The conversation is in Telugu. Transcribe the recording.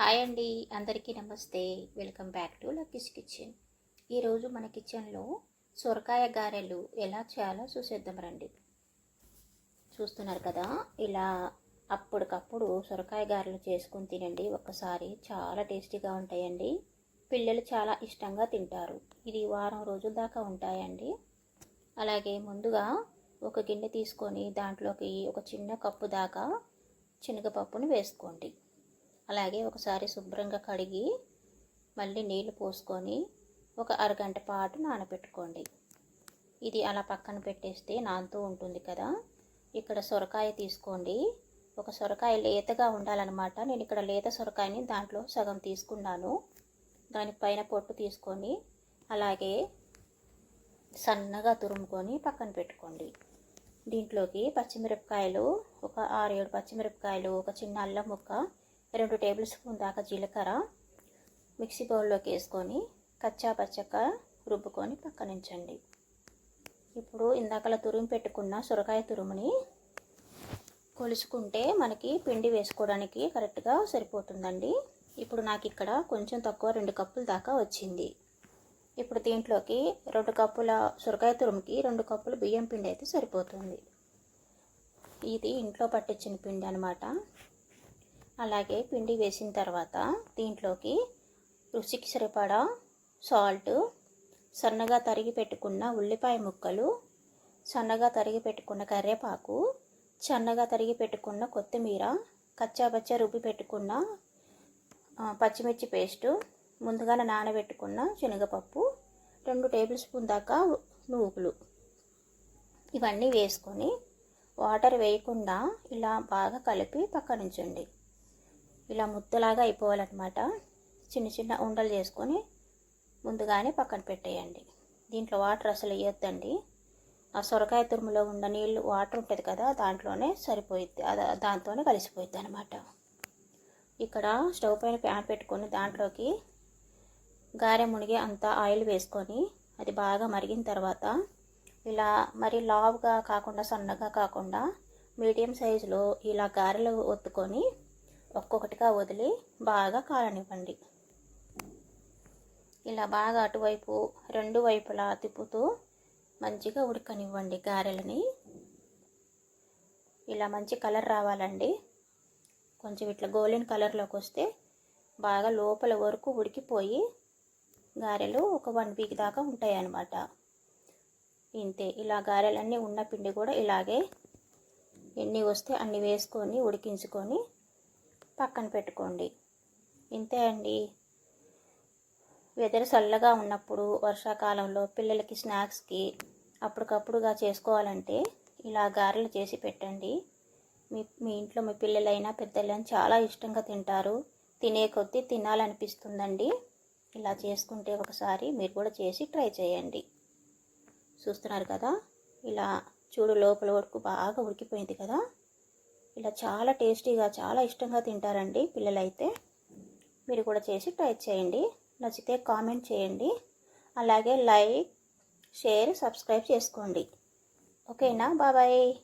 హాయ్ అండి. అందరికీ నమస్తే. Welcome back to Lucky's kitchen. ఈరోజు మన కిచెన్లో సొరకాయ గారెలు ఎలా చేయాలో చూసేద్దాం రండి. చూస్తున్నారు కదా ఇలా అప్పటికప్పుడు సొరకాయ గారెలు చేసుకుని తినండి. ఒక్కసారి చాలా టేస్టీగా ఉంటాయండి. పిల్లలు చాలా ఇష్టంగా తింటారు. ఇది వారం రోజుల దాకా ఉంటాయండి. అలాగే ముందుగా ఒక గిన్నె తీసుకొని దాంట్లోకి ఒక చిన్న కప్పు దాకా శనగపప్పును వేసుకోండి. అలాగే ఒకసారి శుభ్రంగా కడిగి మళ్ళీ నీళ్ళు పోసుకొని ఒక అరగంట పాటు నానబెట్టుకోండి. ఇది అలా పక్కన పెట్టేస్తే నానుతూ ఉంటుంది కదా. ఇక్కడ సొరకాయ తీసుకోండి. ఒక సొరకాయ లేతగా ఉండాలన్నమాట. నేను ఇక్కడ లేత సొరకాయని దాంట్లో సగం తీసుకున్నాను. దానిపైన పొట్టు తీసుకొని అలాగే సన్నగా తురుముకొని పక్కన పెట్టుకోండి. దీంట్లోకి పచ్చిమిరపకాయలు ఒక ఆరు ఏడు పచ్చిమిరపకాయలు ఒక చిన్న అల్లం ముక్క రెండు టేబుల్ స్పూన్ దాకా జీలకర్ర మిక్సీ బౌల్లోకి వేసుకొని కచ్చా పచ్చగా రుబ్బుకొని పక్కనుంచండి ఇప్పుడు ఇందాకలా తురుము పెట్టుకున్న సొరకాయ తురుముని కొలుసుకుంటే మనకి పిండి వేసుకోవడానికి కరెక్ట్గా సరిపోతుందండి. ఇప్పుడు నాకు ఇక్కడ కొంచెం తక్కువ రెండు కప్పుల దాకా వచ్చింది. ఇప్పుడు దీంట్లోకి రెండు కప్పుల సొరకాయ తురుముకి రెండు కప్పులు బియ్యం పిండి అయితే సరిపోతుంది. ఇది ఇంట్లో పట్టించిన పిండి అనమాట అలాగే పిండి వేసిన తర్వాత దీంట్లోకి రుచికి సరిపడా సాల్ట్ సన్నగా తరిగి పెట్టుకున్న ఉల్లిపాయ ముక్కలు సన్నగా తరిగి పెట్టుకున్న కరివేపాకు సన్నగా తరిగి పెట్టుకున్న కొత్తిమీర కచ్చాపచ్చ రుబ్బి పెట్టుకున్న పచ్చిమిర్చి పేస్టు ముందుగానే నానబెట్టుకున్న శనగపప్పు రెండు టేబుల్ స్పూన్ దాకా నువ్వులు. ఇవన్నీ వేసుకొని వాటర్ వేయకుండా ఇలా బాగా కలిపి పక్కనుంచండి. ఇలా ముద్దలాగా అయిపోవాలన్నమాట. చిన్న చిన్న ఉండలు చేసుకొని ముందుగానే పక్కన పెట్టేయండి. దీంట్లో వాటర్ అసలు వేయొద్దండి. ఆ సొరకాయ తురుములో ఉన్న నీళ్ళు వాటర్ ఉంటుంది కదా దాంట్లోనే సరిపోయిద్ది. దాంతోనే కలిసిపోయిద్ది అనమాట ఇక్కడ స్టవ్ పైన ప్యాన్ పెట్టుకొని దాంట్లోకి గారె మునిగి అంతా ఆయిల్ వేసుకొని అది బాగా మరిగిన తర్వాత ఇలా మరి లావుగా కాకుండా సన్నగా కాకుండా మీడియం సైజులో ఇలా గారెలు ఒత్తుకొని ఒక్కొక్కటిగా వదిలి బాగా కాలనివ్వండి. ఇలా బాగా అటువైపు రెండు వైపులా తిప్పుతూ మంచిగా ఉడకనివ్వండి గారెలని. ఇలా మంచి కలర్ రావాలండి. కొంచెం ఇట్లా గోల్డెన్ కలర్లోకి వస్తే బాగా లోపల వరకు ఉడికిపోయి గారెలు ఒక వన్ వీక్ దాకా ఉంటాయి అన్నమాట ఇంతే ఇలా గారెలన్నీ ఉన్న పిండి కూడా ఇలాగే ఎన్ని వస్తే అన్ని వేసుకొని ఉడికించుకొని పక్కన పెట్టుకోండి. ఇంతే అండి. వెదర్ చల్లగా ఉన్నప్పుడు వర్షాకాలంలో పిల్లలకి స్నాక్స్కి అప్పటికప్పుడుగా చేసుకోవాలంటే ఇలా గారెలు చేసి పెట్టండి. మీ మీ ఇంట్లో మీ పిల్లలైనా పెద్దలైనా చాలా ఇష్టంగా తింటారు. తినే కొద్దీ తినాలనిపిస్తుందండి. ఇలా చేసుకుంటే ఒకసారి మీరు కూడా చేసి ట్రై చేయండి. చూస్తున్నారు కదా? ఇలా చూడు లోపల వరకు బాగా ఉడికిపోయింది కదా? ఇలా చాలా టేస్టీగా చాలా ఇష్టంగా తింటారండి పిల్లలైతే. మీరు కూడా చేసి ట్రై చేయండి. నచ్చితే కామెంట్ చేయండి. అలాగే లైక్ షేర్ సబ్స్క్రైబ్ చేసుకోండి. ఓకేనా? బాబాయ్